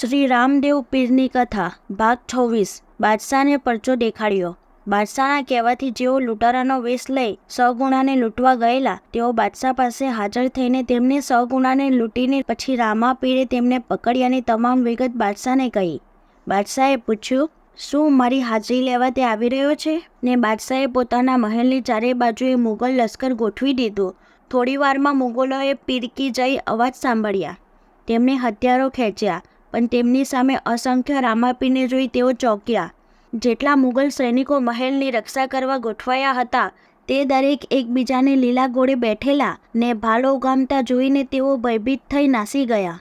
શ્રી રામદેવ પીરની કથા, ભાગ છવ્વીસ. બાદશાહને પરચો દેખાડ્યો. બાદશાહના કહેવાથી જેઓ લૂંટારાનો વેશ લઈ સગુણાને લૂંટવા ગયેલા, તેઓ બાદશાહ પાસે હાજર થઈને તેમને સગુણાને લૂંટીને પછી રામા પીરે તેમને પકડ્યાની તમામ વિગત બાદશાહને કહી. બાદશાહે પૂછ્યું, શું મારી હાજરી લેવા તે આવી રહ્યો છે? ને બાદશાહે પોતાના મહેલની ચારે બાજુએ મુગલ લશ્કર ગોઠવી દીધું. થોડીવારમાં મુગલોએ પીરકી જઈ અવાજ સાંભળ્યા. તેમણે હથિયારો ખેંચ્યા. પણ તેમની સામે અસંખ્ય રામાપીને જોઈ તેઓ ચોંક્યા. જેટલા મુગલ સૈનિકો મહેલની રક્ષા કરવા ગોઠવાયા હતા, તે દરેક એકબીજાને લીલા ગોળે બેઠેલા ને ભાલો ઉગામતા જોઈને તેઓ ભયભીત થઈ નાસી ગયા.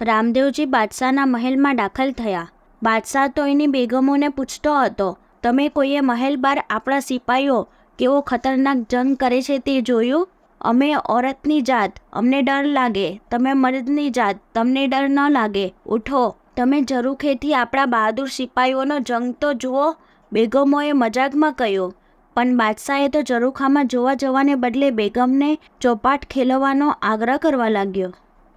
રામદેવજી બાદશાહના મહેલમાં દાખલ થયા. બાદશાહ તો એની બેગમોને પૂછતો હતો, તમે કોઈએ મહેલ બહાર આપણા સિપાહીઓ કેવો ખતરનાક જંગ કરે છે તે જોયું? અમે ઓરતની જાત, અમને ડર લાગે. તમે મર્દની જાત, તમને ડર ન લાગે. ઉઠો. તમે જરૂખેથી આપણા બહાદુર સિપાઈઓનો જંગ તો જુઓ. બેગમોએ મજાકમાં કહ્યું, પણ બાદશાહે તો જરૂખામાં જોવા જવાને બદલે બેગમને ચોપાટ ખેલવાનો આગ્રહ કરવા લાગ્યો.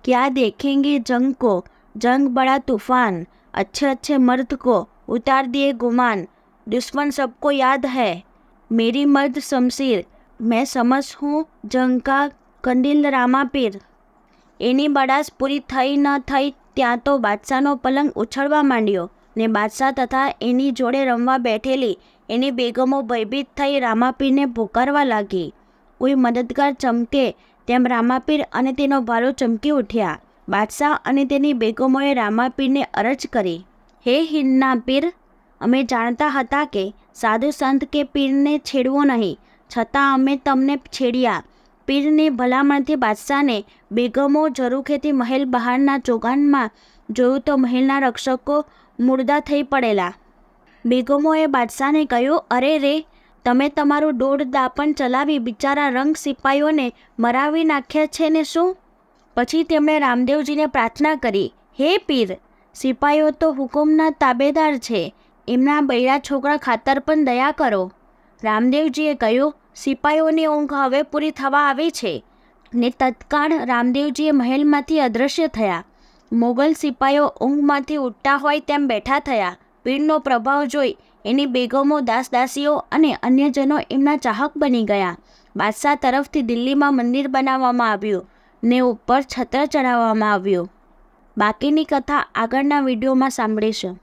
ક્યાં દેખેંગે જંગ કો જંગ બડા તૂફાન. અચ્છે અચ્છે મર્દ કો ઉતાર દિયે ગુમાન. દુશ્મન સબકો યાદ હૈ. મેરી મર્દ શમશીર. મેં સમજ હું ઝંખા કંદિલ રામાપીર એની બડાસ પૂરી થઈ ન થઈ ત્યાં તો બાદશાહનો પલંગ ઉછળવા માંડ્યો ને બાદશાહ તથા એની જોડે રમવા બેઠેલી એની બેગમો ભયભીત થઈ રામાપીરને પોકારવા લાગી. કોઈ મદદગાર ચમકે તેમ રામાપીર અને તેનો ભારો ચમકી ઉઠ્યા. બાદશાહ અને તેની બેગમોએ રામાપીરને અરજ કરી, હે હિન્દના પીર, અમે જાણતા હતા કે સાધુ સંત કે પીરને છેડવો નહીં છતાં અમે તમને છેડ્યા. પીરની ભલામણથી બાદશાહને બેગમો જરૂખેથી મહેલ બહારના ચોગાનમાં જોયું તો મહેલના રક્ષકો મુર્દા થઈ પડેલા. બેગમોએ બાદશાહને કહ્યું, અરે રે, તમે તમારું દોઢ દાપણ ચલાવી બિચારા રંગ સિપાહીઓને મરાવી નાખ્યા છે ને શું? પછી તેમણે રામદેવજીને પ્રાર્થના કરી, હે પીર સિપાહીઓ તો હુકુમના તાબેદાર છે, એમના બૈરા છોકરા ખાતર પણ દયા કરો. રામદેવજીએ કહ્યું સિપાહીઓની ઊંઘ હવે પૂરી થવા આવી છે ને તત્કાળ રામદેવજીએ મહેલમાંથી અદૃશ્ય થયા. મોગલ સિપાહીઓ ઊંઘમાંથી ઉઠતા હોય તેમ બેઠા થયા. પીરનો પ્રભાવ જોઈ એની બેગમો દાસદાસીઓ અને અન્યજનો એમના ચાહક બની ગયા. બાદશાહ તરફથી દિલ્હીમાં મંદિર બનાવવામાં આવ્યું ને ઉપર છત્ર ચડાવવામાં આવ્યું. બાકીની કથા આગળના વિડીયોમાં સાંભળીશું.